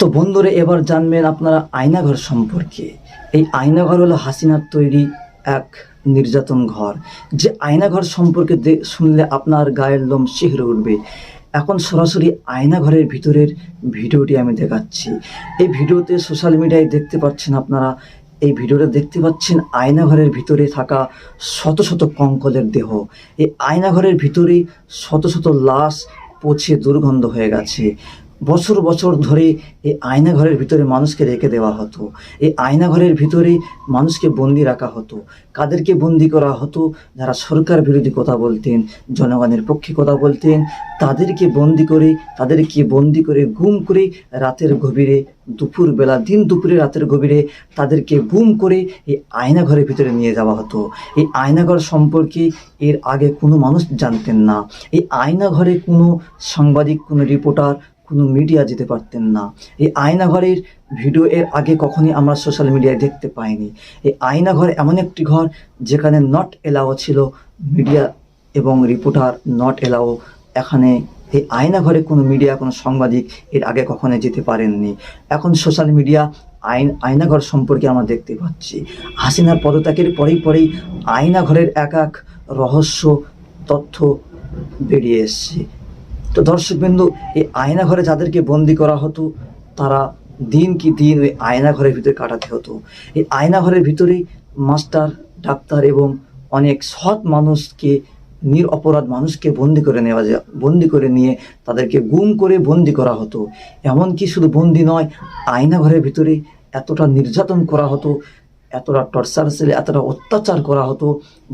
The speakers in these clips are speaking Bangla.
তো বন্ধুরা, এবার জানবেন আপনারা আয়নাঘর সম্পর্কে। এই আয়নাঘর হলো হাসিনার তৈরি এক নির্যাতন ঘর। যে আয়নাঘর সম্পর্কে শুনলে আপনার গায়ের লোম শিহরে উঠবে। এখন সরাসরি আয়নাঘরের ভিতরের ভিডিওটি আমি দেখাচ্ছি। এই ভিডিওতে সোশ্যাল মিডিয়ায় দেখতে পাচ্ছেন আপনারা, এই ভিডিওটা দেখতে পাচ্ছেন আয়নাঘরের ভিতরে থাকা শত শত কঙ্কলের দেহ। এই আয়নাঘরের ভিতরে শত শত লাশ পচে দুর্গন্ধ হয়ে গেছে। বছর বছর ধরে এই আয়নাঘরের ভিতরে মানুষকে রেখে দেওয়া হতো। এই আয়নাঘরের ভিতরে মানুষকে বন্দি রাখা হতো। কাদেরকে বন্দি করা হতো? যারা সরকার বিরোধী কথা বলতেন, জনগণের পক্ষে কথা বলতেন, তাদেরকে বন্দি করে, তাদেরকে বন্দি করে, গুম করে রাতের গভীরে, দুপুরবেলা, দিন দুপুরে, রাতের গভীরে তাদেরকে গুম করে এই আয়নাঘরের ভিতরে নিয়ে যাওয়া হতো। এই আয়নাঘর সম্পর্কে এর আগে কোনো মানুষ জানতেন না। এই আয়নাঘরে কোনো সাংবাদিক, কোনো রিপোর্টার কোনো মিডিয়া যেতে পারতেন না। এই আয়নাঘরের ভিডিও এর আগে কখনই আমরা সোশ্যাল মিডিয়ায় দেখতে পাইনি। এই আয়নাঘর এমন একটি ঘর যেখানে নট এলাও ছিল মিডিয়া এবং রিপোর্টার নট এলাও এখানে এই আয়নাঘরে কোনো মিডিয়া কোনো সাংবাদিক এর আগে কখনো যেতে পারেননি। এখন সোশ্যাল মিডিয়া আইন, আয়নাঘর সম্পর্কে আমরা দেখতে পাচ্ছি। হাসিনার পদত্যাগের পরেই পরেই আয়নাঘরের এক এক রহস্য, তথ্য বেরিয়ে এসছে। তো দর্শকবিন্দু, এই আয়নাঘরে যাদেরকে বন্দি করা হতো, তারা দিন কি দিন ওই আয়নাঘরের ভিতরে কাটাতে হতো। এই আয়নাঘরের ভিতরেই মাস্টার, ডাক্তার এবং অনেক সৎ মানুষকে, নিরপরাধ মানুষকে বন্দি করে নেওয়া যায়, বন্দি করে নিয়ে তাদেরকে গুম করে বন্দি করা হতো। এমনকি শুধু বন্দি নয়, আয়নাঘরের ভিতরে এতটা নির্যাতন করা হতো, এতটা টর্চার সেলে, এতটা অত্যাচার করা হতো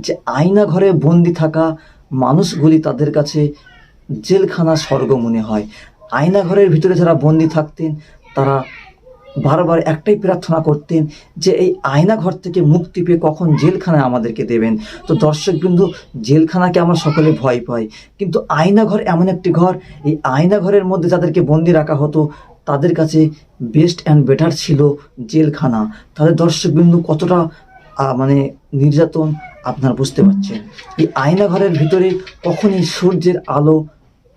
যে আয়নাঘরে বন্দি থাকা মানুষগুলি তাদের কাছে জেলখানা স্বর্গ মনে হয়। আয়নাঘরের ভিতরে যারা বন্দি থাকতেন, তারা বারবার একটাই প্রার্থনা করতেন যে এই আয়নাঘর থেকে মুক্তি পেয়ে কখন জেলখানায় আমাদেরকে দেবেন। তো দর্শকবৃন্দ জেলখানাকে আমরা সকলে ভয় পাই। কিন্তু আয়নাঘর এমন একটি ঘর, এই আয়নাঘরের মধ্যে যাদেরকে বন্দি রাখা হতো, তাদের কাছে বেস্ট অ্যান্ড বেটার ছিল জেলখানা। তাদের দর্শকবিন্দু কতটা মানে নির্যাতন আপনারা বুঝতে পারছেন? এই আয়নাঘরের ভিতরে কখনই সূর্যের আলো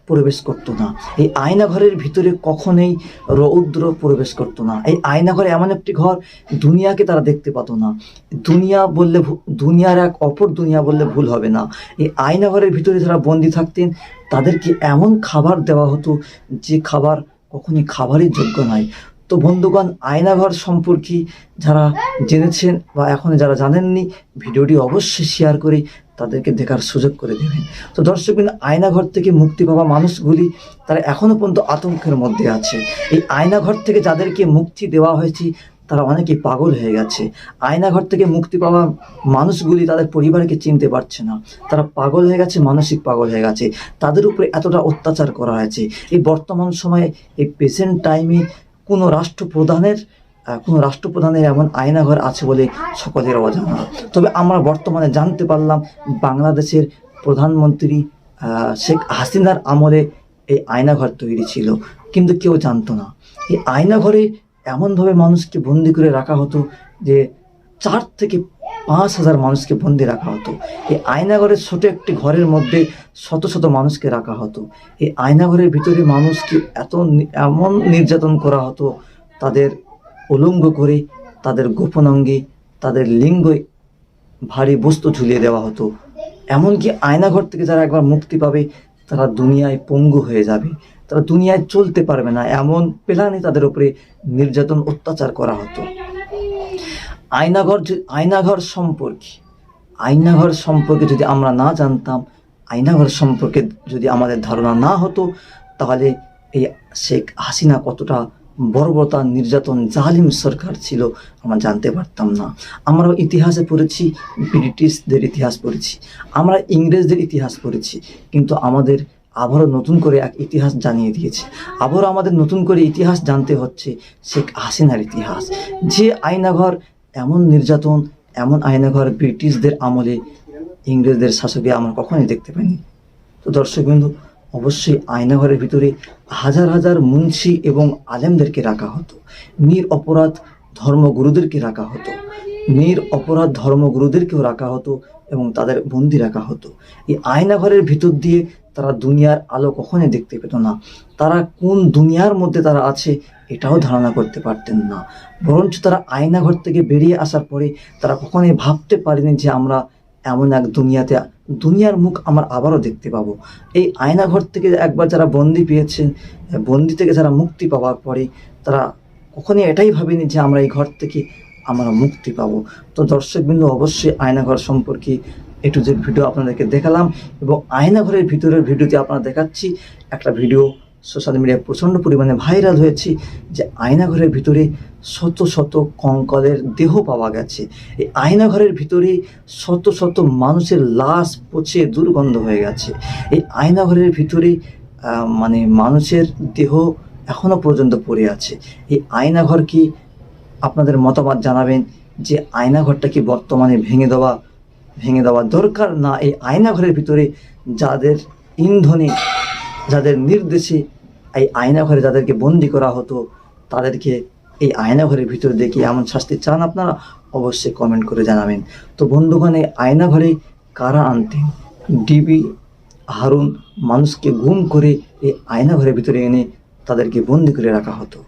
প্রবেশ করতো না। এই আয়নাঘরের ভিতরে কখনোই রৌদ্র প্রবেশ করতো না। এই আয়নাঘরে এমন একটি ঘর দুনিয়াকে তারা দেখতে পাতো না। দুনিয়া বললে দুনিয়ার এক অপর দুনিয়া বললে ভুল হবে না। এই আয়নাঘরের ভিতরে যারা বন্দি থাকতেন, তাদেরকে এমন খাবার দেওয়া হতো যে খাবার কখনই খাবারের যোগ্য নয়। তো বন্ধুগণ, আয়নাঘর সম্পর্কে যারা জেনেছেন বা এখন যারা জানেননি, ভিডিওটি অবশ্যই শেয়ার করে তাদেরকে দেখার সুযোগ করে দেবেন তো দর্শকবিন আয়নাঘর থেকে মুক্তি পাওয়া মানুষগুলি তারা এখনও পর্যন্ত আতঙ্কের মধ্যে আছে। এই আয়নাঘর থেকে যাদেরকে মুক্তি দেওয়া হয়েছে, তারা অনেকেই পাগল হয়ে গেছে। আয়নাঘর থেকে মুক্তি পাওয়া মানুষগুলি তাদের পরিবারকে চিনতে পারছে না। তারা পাগল হয়ে গেছে, মানসিক পাগল হয়ে গেছে। তাদের উপরে এতটা অত্যাচার করা হয়েছে। এই বর্তমান সময়ে, এই প্রেজেন্ট টাইমে কোনো রাষ্ট্রপ্রধানের কোনো রাষ্ট্রপ্রধানের এমন আয়নাঘর আছে বলে সকলের অজানা। তবে আমরা বর্তমানে জানতে পারলাম বাংলাদেশের প্রধানমন্ত্রী শেখ হাসিনার আমলে এই আয়নাঘর তৈরি ছিল। কিন্তু কেউ জানতো না। এই আয়নাঘরে এমনভাবে মানুষকে বন্দি করে রাখা হতো যে চার থেকে পাঁচ হাজার মানুষকে বন্দি রাখা হতো। এই আয়নাঘরের ছোট একটি ঘরের মধ্যে শত শত মানুষকে রাখা হতো। এই আয়নাঘরের ভিতরে মানুষকে এত এমন নির্যাতন করা হতো তাদের উলঙ্গ করে তাদের গোপন অঙ্গে তাদের লিঙ্গ ভারী বস্তু ঝুলিয়ে দেওয়া হতো। এমনকি আয়নাঘর থেকে যারা একবার মুক্তি পাবে, তারা দুনিয়ায় পঙ্গু হয়ে যাবে। তারা দুনিয়ায় চলতে পারবে না। এমন প্ল্যানে তাদের উপরে নির্যাতন অত্যাচার করা হতো। আয়নাঘর আয়নাঘর সম্পর্কে আয়নাঘর সম্পর্কে যদি আমরা না জানতাম, আয়নাঘর সম্পর্কে যদি আমাদের ধারণা না হতো, তাহলে এই শেখ হাসিনা কতটা বর্বরতা নির্যাতন, জালিম সরকার ছিল, আমরা জানতে পারতাম না। আমরা ইতিহাসে পড়েছি, ব্রিটিশদের ইতিহাস পড়েছি, আমরা ইংরেজদের ইতিহাস পড়েছি, কিন্তু আমাদের আবারও নতুন করে এক ইতিহাস জানিয়ে দিয়েছে। আবারও আমাদের নতুন করে ইতিহাস জানতে হচ্ছে শেখ হাসিনার ইতিহাস। যে আয়নাঘর, এমন নির্যাতন, এমন আয়নাঘর ব্রিটিশদের আমলে ইংরেজদের শাসকে আমরা কখনোই দেখতে পাইনি। তো দর্শকবৃন্দু অবশ্যই আয়নাঘরের ভিতরে হাজার হাজার মুন্সি এবং আলেমদেরকে রাখা হতো। নির অপরাধ ধর্মগুরুদেরকে রাখা হতো। নির অপরাধ ধর্মগুরুদেরকেও রাখা হতো এবং তাদের বন্দি রাখা হতো। এই আয়নাঘরের ভিতর দিয়ে তারা দুনিয়ার আলো কখনোই দেখতে পেত না। তারা কোন দুনিয়ার মধ্যে তারা আছে এটাও ধারণা করতে পারতেন না। বরঞ্চ তারা আয়নাঘর থেকে বেরিয়ে আসার পরে তারা কখনোই ভাবতে পারেনি যে আমরা এমন এক দুনিয়াতে, দুনিয়ার মুখ আমরা আবারও দেখতে পাবো। এই আয়নাঘর থেকে একবার যারা বন্দি পেয়েছেন বন্দি থেকে যারা মুক্তি পাওয়ার পরে, তারা কখনোই এটাই ভাবেনি যে আমরা এই ঘর থেকে আমরা মুক্তি পাবো। তো দর্শকবৃন্দ, অবশ্যই আয়নাঘর সম্পর্কে একটু যে ভিডিও আপনাদেরকে দেখালাম এবং আয়নাঘরের ভিতরের ভিডিওতে আপনারা দেখাচ্ছি। একটা ভিডিও সোশ্যাল মিডিয়ায় প্রচণ্ড পরিমাণে ভাইরাল হয়েছে যে আয়নাঘরের ভিতরে শত শত কঙ্কালের দেহ পাওয়া গেছে। এই আয়নাঘরের ভিতরে শত শত মানুষের লাশ পচে দুর্গন্ধ হয়ে গেছে। এই আয়নাঘরের ভিতরে মানে মানুষের দেহ এখনও পর্যন্ত পড়ে আছে। এই আয়নাঘর কি আপনাদের মতামত জানাবেন যে আয়নাঘরটা কি বর্তমানে ভেঙে দেওয়া ভেঙে দেওয়া দরকার? না, এই আয়নাঘরের ভিতরে যাদের ইন্ধনে যাদের নির্দেশে এই আয়নাঘরে যাদেরকে বন্দি করা হতো, তাদেরকে এই আয়নাঘরের ভিতরে দেখে এমন শাস্তি চান আপনারা? অবশ্যই কমেন্ট করে জানাবেন। তো বন্ধুগণ, এই আয়নাঘরে কারা আনতেন? ডিবি হারুন মানুষকে গুম করে এই আয়নাঘরের ভিতরে এনে তাদেরকে বন্দি করে রাখা হতো।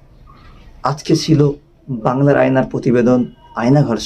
আজকে ছিল বাংলার আয়নার প্রতিবেদন আয়নাঘর